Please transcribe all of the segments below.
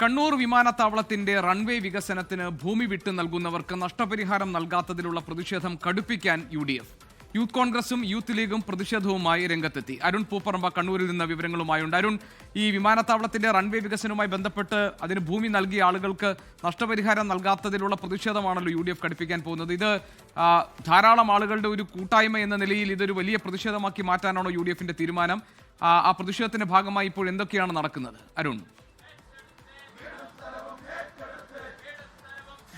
കണ്ണൂർ വിമാനത്താവളത്തിന്റെ റൺവേ വികസനത്തിന് ഭൂമി വിട്ടു നൽകുന്നവർക്ക് നഷ്ടപരിഹാരം നൽകാത്തതിലുള്ള പ്രതിഷേധം കടുപ്പിക്കാൻ യു ഡി എഫ് യൂത്ത് കോൺഗ്രസും യൂത്ത് ലീഗും പ്രതിഷേധവുമായി രംഗത്തെത്തി. അരുൺ പൂപ്പറമ്പ കണ്ണൂരിൽ നിന്ന് വിവരങ്ങളുമായുണ്ട്. അരുൺ ഈ വിമാനത്താവളത്തിന്റെ റൺവേ വികസനവുമായി ബന്ധപ്പെട്ട് അതിന് ഭൂമി നൽകിയ ആളുകൾക്ക് നഷ്ടപരിഹാരം നൽകാത്തതിലുള്ള പ്രതിഷേധമാണല്ലോ യു ഡി എഫ് കടുപ്പിക്കാൻ പോകുന്നത്. ഇത് ധാരാളം ആളുകളുടെ ഒരു കൂട്ടായ്മ എന്ന നിലയിൽ ഇതൊരു വലിയ പ്രതിഷേധമാക്കി മാറ്റാനാണോ യു തീരുമാനം? ആ പ്രതിഷേധത്തിന്റെ ഭാഗമായി ഇപ്പോൾ എന്തൊക്കെയാണ് നടക്കുന്നത്? അരുൺ.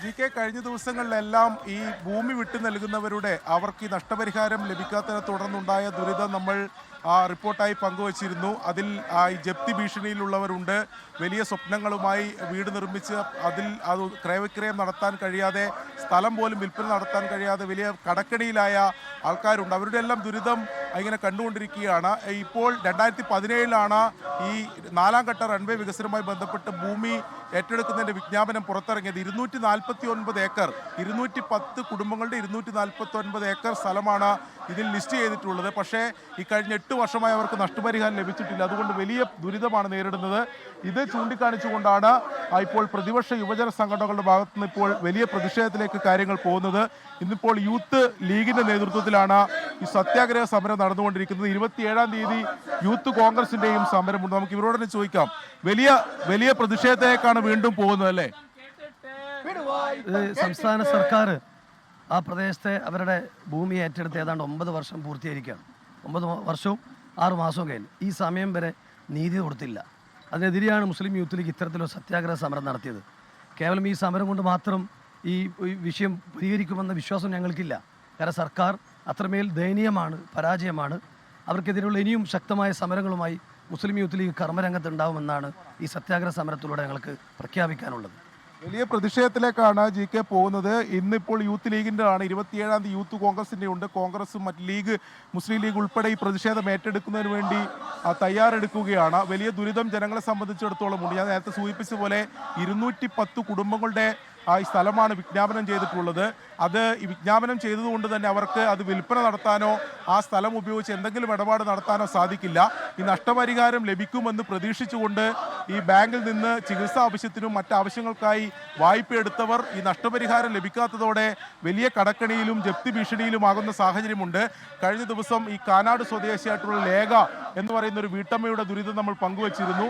ജി കെ കഴിഞ്ഞ ദിവസങ്ങളിലെല്ലാം ഈ ഭൂമി വിട്ടു നൽകുന്നവരുടെ അവർക്ക് ഈ നഷ്ടപരിഹാരം ലഭിക്കാത്തതിനെ തുടർന്നുണ്ടായ ദുരിതം നമ്മൾ റിപ്പോർട്ടായി പങ്കുവച്ചിരുന്നു. അതിൽ ഈ ജപ്തി ഭീഷണിയിലുള്ളവരുണ്ട്. വലിയ സ്വപ്നങ്ങളുമായി വീട് നിർമ്മിച്ച് അതിൽ അത് ക്രയവിക്രയം നടത്താൻ കഴിയാതെ സ്ഥലം പോലും വിൽപ്പന നടത്താൻ കഴിയാതെ വലിയ കടക്കണിയിലായ ആൾക്കാരുണ്ട്. അവരുടെ എല്ലാം ദുരിതം ഇങ്ങനെ കണ്ടുകൊണ്ടിരിക്കുകയാണ്. ഇപ്പോൾ രണ്ടായിരത്തി പതിനേഴിലാണ് ഈ നാലാം ഘട്ട റൺവേ വികസനവുമായി ബന്ധപ്പെട്ട് ഭൂമി ഏറ്റെടുക്കുന്നതിന്റെ വിജ്ഞാപനം പുറത്തിറങ്ങിയത്. ഇരുന്നൂറ്റി നാൽപ്പത്തി ഒൻപത് ഏക്കർ ഇരുന്നൂറ്റി പത്ത് കുടുംബങ്ങളുടെ ഇരുന്നൂറ്റി നാൽപ്പത്തി ഒൻപത് ഏക്കർ സ്ഥലമാണ് ഇതിൽ ലിസ്റ്റ് ചെയ്തിട്ടുള്ളത്. പക്ഷേ ഈ കഴിഞ്ഞ എട്ട് വർഷമായി അവർക്ക് നഷ്ടപരിഹാരം ലഭിച്ചിട്ടില്ല. അതുകൊണ്ട് വലിയ ദുരിതമാണ് നേരിടുന്നത്. ഇത് ചൂണ്ടിക്കാണിച്ചുകൊണ്ടാണ് ഇപ്പോൾ പ്രതിപക്ഷ യുവജന സംഘടനകളുടെ ഭാഗത്തുനിന്ന് ഇപ്പോൾ വലിയ പ്രതിഷേധത്തിലേക്ക് കാര്യങ്ങൾ പോകുന്നത്. ഇന്നിപ്പോൾ യൂത്ത് ലീഗിന്റെ നേതൃത്വത്തിലാണ് ഈ സത്യാഗ്രഹ സമരം നടന്നുകൊണ്ടിരിക്കുന്നത് ഇരുപത്തിയേഴാം തീയതി യൂത്ത് കോൺഗ്രസിന്റെയും സമരമുണ്ട്. നമുക്ക് ഇവരോട് തന്നെ ചോദിക്കാം. വലിയ വലിയ പ്രതിഷേധത്തേക്കാണ് വീണ്ടും പോകുന്നത് അല്ലേ? സംസ്ഥാന സർക്കാർ ആ പ്രദേശത്തെ അവരുടെ ഭൂമി ഏറ്റെടുത്ത് ഏതാണ്ട് ഒമ്പത് വർഷം പൂർത്തീകരിക്കുകയാണ്. ഒമ്പത് വർഷവും ആറ് മാസവും കഴിഞ്ഞു. ഈ സമയം വരെ നീതി കൊടുത്തില്ല. അതിനെതിരെയാണ് മുസ്ലിം യൂത്ത് ലീഗ് ഇത്തരത്തിലൊരു സത്യാഗ്രഹ സമരം നടത്തിയത്. കേവലം ഈ സമരം കൊണ്ട് മാത്രം ഈ വിഷയം പരിഹരിക്കുമെന്ന വിശ്വാസം ഞങ്ങൾക്കില്ല. കാരണം സർക്കാർ അത്രമേൽ ദയനീയമാണ് പരാജയമാണ്. അവർക്കെതിരെയുള്ള ഇനിയും ശക്തമായ സമരങ്ങളുമായി മുസ്ലിം യൂത്ത് ലീഗ് കർമ്മരംഗത്ത് ഉണ്ടാവുമെന്നാണ് ഈ സത്യാഗ്രഹ സമരത്തിലൂടെ ഞങ്ങൾക്ക് പ്രഖ്യാപിക്കാനുള്ളത്. വലിയ പ്രതിഷേധത്തിലേക്കാണ് ജി കെ പോകുന്നത്. ഇന്നിപ്പോൾ യൂത്ത് ലീഗിന്റെ ആണ് ഇരുപത്തിയേഴാം തീയതി യൂത്ത് കോൺഗ്രസിന്റെ ഉണ്ട്. കോൺഗ്രസും മറ്റ് ലീഗ് മുസ്ലിം ലീഗ് ഉൾപ്പെടെ ഈ പ്രതിഷേധം ഏറ്റെടുക്കുന്നതിന് വേണ്ടി തയ്യാറെടുക്കുകയാണ്. വലിയ ദുരിതം ജനങ്ങളെ സംബന്ധിച്ചിടത്തോളം ഉണ്ട്. ഞാൻ നേരത്തെ സൂചിപ്പിച്ച പോലെ ഇരുന്നൂറ്റി പത്ത് കുടുംബങ്ങളുടെ ഈ സ്ഥലമാണ് വിജ്ഞാപനം ചെയ്തിട്ടുള്ളത്. അത് ഈ വിജ്ഞാപനം ചെയ്തതുകൊണ്ട് തന്നെ അവർക്ക് അത് വിൽപ്പന നടത്താനോ ആ സ്ഥലം ഉപയോഗിച്ച് എന്തെങ്കിലും ഇടപാട് നടത്താനോ സാധിക്കില്ല. ഈ നഷ്ടപരിഹാരം ലഭിക്കുമെന്ന് പ്രതീക്ഷിച്ചുകൊണ്ട് ഈ ബാങ്കിൽ നിന്ന് ചികിത്സാ ആവശ്യത്തിനും മറ്റ് ആവശ്യങ്ങൾക്കായി വായ്പ എടുത്തവർ ഈ നഷ്ടപരിഹാരം ലഭിക്കാത്തതോടെ വലിയ കടക്കണിയിലും ജപ്തി ഭീഷണിയിലുമാകുന്ന സാഹചര്യമുണ്ട്. കഴിഞ്ഞ ദിവസം ഈ കാനാട് സ്വദേശിയായിട്ടുള്ള ലേഖ എന്ന് പറയുന്ന ഒരു വീട്ടമ്മയുടെ ദുരിതം നമ്മൾ പങ്കുവച്ചിരുന്നു.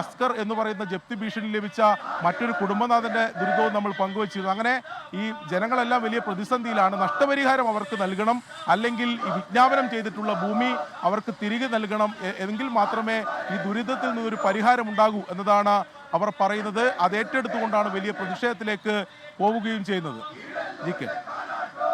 അസ്കർ എന്ന് പറയുന്ന ജപ്തി ഭീഷണി ലഭിച്ച മറ്റൊരു കുടുംബനാഥന്റെ ദുരിതവും നമ്മൾ പങ്കുവച്ചിരുന്നു. അങ്ങനെ ഈ ജനങ്ങളെല്ലാം വലിയ പ്രതിസന്ധിയിലാണ്. നഷ്ടപരിഹാരം അവർക്ക് നൽകണം അല്ലെങ്കിൽ വിജ്ഞാപനം ചെയ്തിട്ടുള്ള ഭൂമി അവർക്ക് തിരികെ നൽകണം എങ്കിൽ മാത്രമേ ഈ ദുരിതത്തിൽ നിന്നൊരു പരിഹാരം ഉണ്ടാകൂ എന്നതാണ് അവർ പറയുന്നത്. അത് ഏറ്റെടുത്തുകൊണ്ടാണ് വലിയ പ്രതിഷേധത്തിലേക്ക് പോവുകയും ചെയ്യുന്നത്. ജി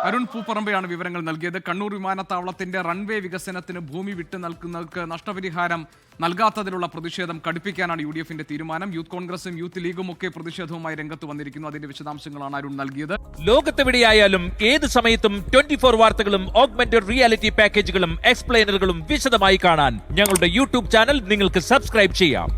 അരുൺ പൂപ്പറമ്പയാണ് വിവരങ്ങൾ നൽകിയത്. കണ്ണൂർ വിമാനത്താവളത്തിന്റെ റൺവേ വികസനത്തിന് ഭൂമി വിട്ടു നൽകുന്നവർക്ക് നഷ്ടപരിഹാരം നൽകാത്തതിലുള്ള പ്രതിഷേധം കടുപ്പിക്കാനാണ് യു ഡി എഫിന്റെ തീരുമാനം. യൂത്ത് കോൺഗ്രസും യൂത്ത് ലീഗും ഒക്കെ പ്രതിഷേധവുമായി രംഗത്ത് വന്നിരിക്കുന്നു. അതിന്റെ വിശദാംശങ്ങളാണ് അരുൺ നൽകിയത്. ലോകത്തെവിടെയായാലും ഏത് സമയത്തും ട്വന്റി ഫോർ വാർത്തകളും ഓഗ്മെന്റഡ് റിയാലിറ്റി പാക്കേജുകളും എക്സ്പ്ലെയിനറുകളും വിശദമായി കാണാൻ ഞങ്ങളുടെ യൂട്യൂബ് ചാനൽ നിങ്ങൾക്ക് സബ്സ്ക്രൈബ് ചെയ്യാം.